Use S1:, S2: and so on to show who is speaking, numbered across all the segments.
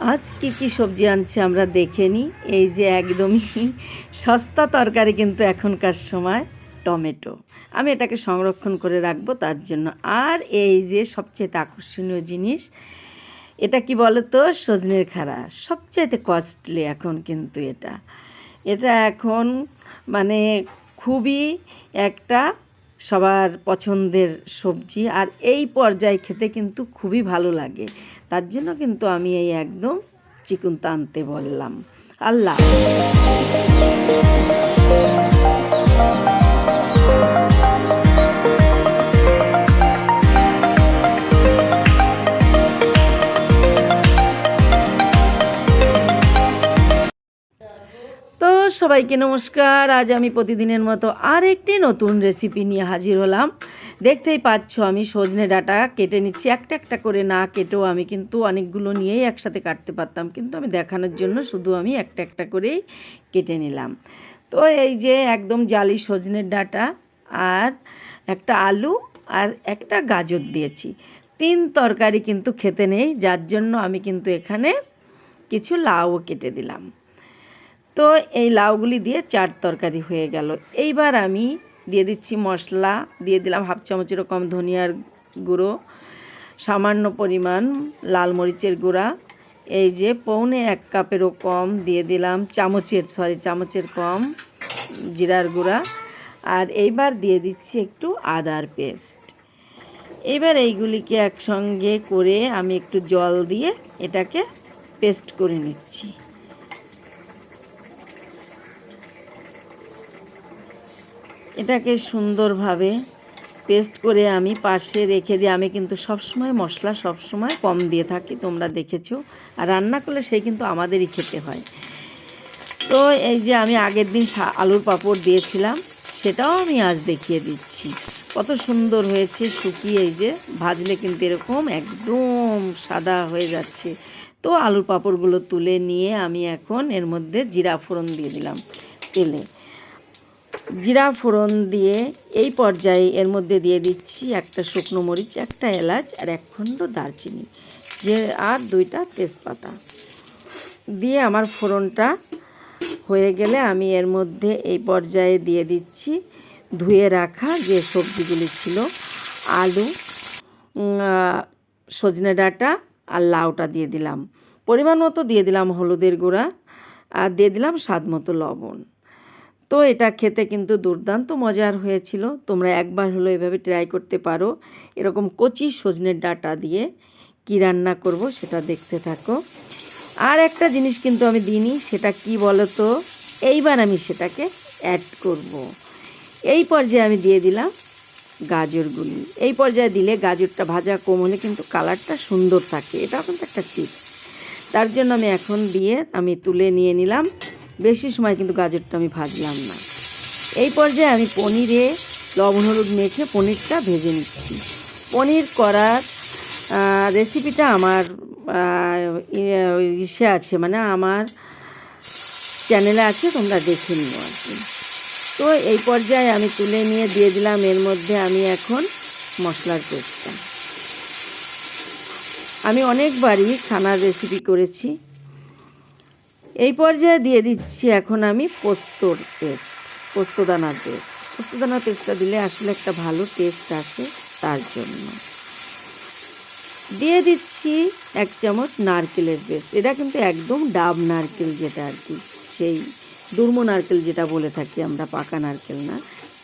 S1: আজ কি কি সবজি আনছে আমরা দেখে নিই এই যে একদমই সস্তা তরকারি কিন্তু এখনকার সময়, টমেটো। আমি এটাকে সংরক্ষণ করে রাখব তার জন্য। আর এই যে সবচেয়ে আকর্ষণীয় জিনিস, এটা কি বলো তো সজনের খাড়া। সবচাইতে কস্টলি এখন কিন্তু এটা। এটা এখন মানে খুবই একটা সবার পছন্দের সবজি আর এই পর্যায়ে খেতে কিন্তু খুবই ভালো লাগে। তার জন্য কিন্তু আমি এই একদম চিকুন টানতে বললাম। আল্লাহ সবাইকে নমস্কার। আজ আমি প্রতিদিনের মতো আর একটি নতুন রেসিপি নিয়ে হাজির হলাম। দেখতেই পাচ্ছ আমি সজনে ডাটা কেটে নিচ্ছি। একটা একটা করে না কেটেও আমি কিন্তু অনেকগুলো নিয়েই একসাথে কাটতে পারতাম। কিন্তু আমি দেখানোর জন্য শুধু আমি একটা একটা করেই কেটে নিলাম। তো এই যে একদম জালি সজনের ডাটা আর একটা আলু আর একটা গাজর দিয়েছি। তিন তরকারি কিন্তু খেতে নেই। যার জন্য আমি কিন্তু এখানে কিছু লাউও কেটে দিলাম। তো এই লাউগুলি দিয়ে চার তরকারি হয়ে গেল। এইবার আমি দিয়ে দিচ্ছি মশলা, দিয়ে দিলাম হাফ চামচেরও কম ধনিয়ার গুঁড়ো, সামান্য পরিমাণ লাল মরিচের গুঁড়া, এই যে পৌনে এক কাপেরও কম দিয়ে দিলাম চামচের সরি চামচের কম জিরার গুঁড়া। আর এইবার দিয়ে দিচ্ছি একটু আদার পেস্ট। এবার এইগুলিকে একসঙ্গে করে আমি একটু জল দিয়ে এটাকে পেস্ট করে নিচ্ছি। এটাকে সুন্দরভাবে পেস্ট করে আমি পাশে রেখে দিয়ে আমি কিন্তু সবসময় মশলা সবসময় কম দিয়ে থাকি, তোমরা দেখেছ। আর রান্না করলে সেই কিন্তু আমাদেরই খেতে হয়। তো এই যে আমি আগের দিন আলুর পাঁপড় দিয়েছিলাম, সেটাও আমি আজ দেখিয়ে দিচ্ছি। কত সুন্দর হয়েছে শুকিয়ে এই যে ভাজলে কিন্তু এরকম একদম সাদা হয়ে যাচ্ছে। তো আলুর পাঁপড়গুলো তুলে নিয়ে আমি এখন এর মধ্যে জিরা ফোড়ন দিয়ে দিলাম তেলে। জিরা ফোড়ন দিয়ে এই পর্যায়ে এর মধ্যে দিয়ে দিচ্ছি একটা শুকনো মরিচ, একটা এলাচ আর এক খণ্ড দারচিনি, যে আর দুইটা তেজপাতা। দিয়ে আমার ফোড়নটা হয়ে গেলে আমি এর মধ্যে এই পর্যায়ে দিয়ে দিচ্ছি ধুয়ে রাখা যে সবজিগুলি ছিল, আলু সজনে ডাঁটা আর লাউটা দিয়ে দিলাম। পরিমাণ মতো দিয়ে দিলাম হলুদের গুঁড়া আর দিয়ে দিলাম স্বাদ মতো লবণ। তো এটা খেতে কিন্তু দুর্দান্ত মজার হয়েছিল। তোমরা একবার হলো এভাবে ট্রাই করতে পারো। এরকম কচি সজনের ডাটা দিয়ে কি রান্না করব সেটা দেখতে থাকো। আর একটা জিনিস কিন্তু আমি দিইনি, সেটা কি বলো তো এইবার আমি সেটাকে অ্যাড করব। এই পর্যায়ে আমি দিয়ে দিলাম গাজরগুলি এই পর্যায়ে দিলে গাজরটা ভাজা কম হলে কিন্তু কালারটা সুন্দর থাকে। এটাও কিন্তু একটা টিপস তার জন্য আমি এখন দিয়ে আমি তুলে নিয়ে নিলাম। বেশি সময় কিন্তু গাজরটা আমি ভাজলাম না। এই পর্যায়ে আমি পনিরে লবণ হলুদ মেখে পনিরটা ভেজে নিচ্ছি। পনির করার রেসিপিটা আমার ইসে আছে মানে আমার চ্যানেলে আছে, তোমরা দেখে নিও আর কি। তো এই পর্যায়ে আমি তুলে নিয়ে দিয়ে দিলাম, এর মধ্যে আমি এখন মশলার পেস্টটা। আমি অনেকবারই খানার রেসিপি করেছি। এই পর্যায়ে দিয়ে দিচ্ছি এখন আমি পোস্তর পেস্ট, পোস্তদানার পেস্ট। পোস্তদানার পেস্টটা দিলে আসলে একটা ভালো টেস্ট আসে তার জন্য। দিয়ে দিচ্ছি এক চামচ নারকেলের পেস্ট। এটা কিন্তু একদম ডাব নারকেল যেটা আর কি, সেই দুর্ম নারকেল যেটা বলে থাকি আমরা, পাকা নারকেল না,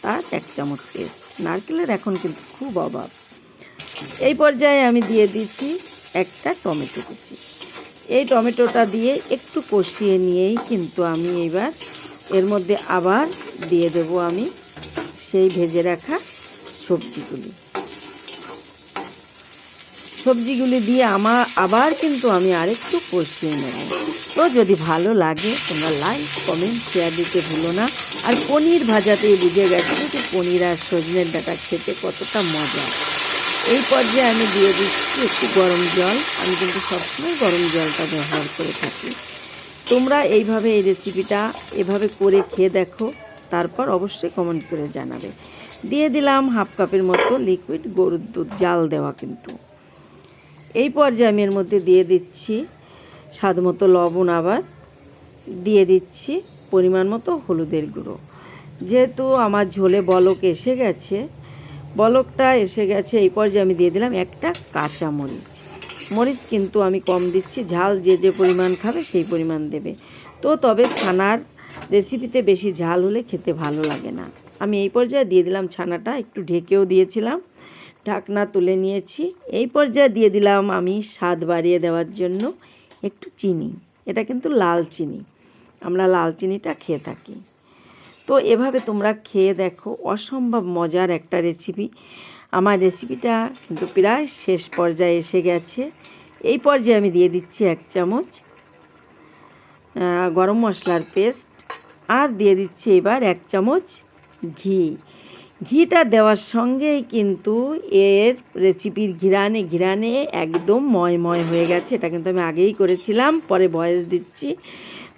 S1: তার এক চামচ পেস্ট। নারকেলের এখন কিন্তু খুব অভাব। এই পর্যায়ে আমি দিয়ে দিচ্ছি একটা টমেটো কুচি। এই টমেটোটা দিয়ে একটু কষিয়ে নিয়েই কিন্তু আমি এবার এর মধ্যে আবার দিয়ে দেব আমি সেই ভেজে রাখা সবজিগুলি। সবজিগুলি দিয়ে আমার আবার কিন্তু আমি আরেকটু কষিয়ে নেব। তো যদি ভালো লাগে, তোমরা লাইক কমেন্ট শেয়ার দিতে ভুলো না। আর পনির ভাজাতেই বুঝে গেছে যে পনির আর সজনের ডাটা খেতে কতটা মজা। এই পর্যায়ে আমি দিয়ে দিচ্ছি একটু গরম জল। আমি কিন্তু সবসময় গরম জলটা ব্যবহার করে থাকি। তোমরা এইভাবে এই রেসিপিটা এভাবে করে খেয়ে দেখো। তারপর অবশ্যই কমেন্ট করে জানাবে। দিয়ে দিলাম হাফ কাপের মতো লিকুইড গরুর দুধ জাল দেওয়া কিন্তু। এই পর্যায়ে আমি এর মধ্যে দিয়ে দিচ্ছি স্বাদ মতো লবণ আবার। দিয়ে দিচ্ছি পরিমাণ মতো হলুদের গুঁড়ো। যেহেতু আমার ঝোলে বলক এসে গেছে বলকটা এসে গেছে, এই পর্যায়ে আমি দিয়ে দিলাম একটা কাঁচা মরিচ। মরিচ কিন্তু আমি কম দিচ্ছি, ঝাল যে যে পরিমাণ খাবে সেই পরিমাণ দেবে। তো তবে ছানার রেসিপিতে বেশি ঝাল হলে খেতে ভালো লাগে না। আমি এই পর্যায়ে দিয়ে দিলাম ছানাটা, একটু ঢেকেও দিয়েছিলাম, ঢাকনা তুলে নিয়েছি। এই পর্যায়ে দিয়ে দিলাম আমি স্বাদ বাড়িয়ে দেওয়ার জন্য একটু চিনি। এটা কিন্তু লাল চিনি। আমরা লাল চিনিটা খেয়ে থাকি। তো এভাবে তোমরা খেয়ে দেখো, অসম্ভব মজার একটা রেসিপি আমার রেসিপিটা কিন্তু প্রায় শেষ পর্যায়ে এসে গেছে। এই পর্যায়ে আমি দিয়ে দিচ্ছি এক চামচ গরম মশলার পেস্ট আর দিয়ে দিচ্ছি এবার এক চামচ ঘি। ঘিটা দেওয়ার সঙ্গেই কিন্তু এর রেসিপির ঘিরানে ঘিরানে একদম ময়ময় হয়ে গেছে। এটা কিন্তু আমি আগেই করেছিলাম, পরে ভয়েস দিচ্ছি।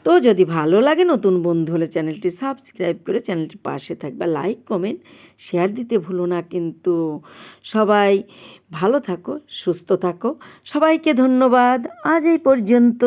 S1: তো যদি ভালো লাগে নতুন বন্ধু হলে চ্যানেলটি সাবস্ক্রাইব করে চ্যানেলটি পাশে থাকবে, লাইক, কমেন্ট, শেয়ার দিতে ভুলো না। কিন্তু সবাই ভালো থাকো, সুস্থ থাকো। সবাইকে ধন্যবাদ। আজ এই পর্যন্ত।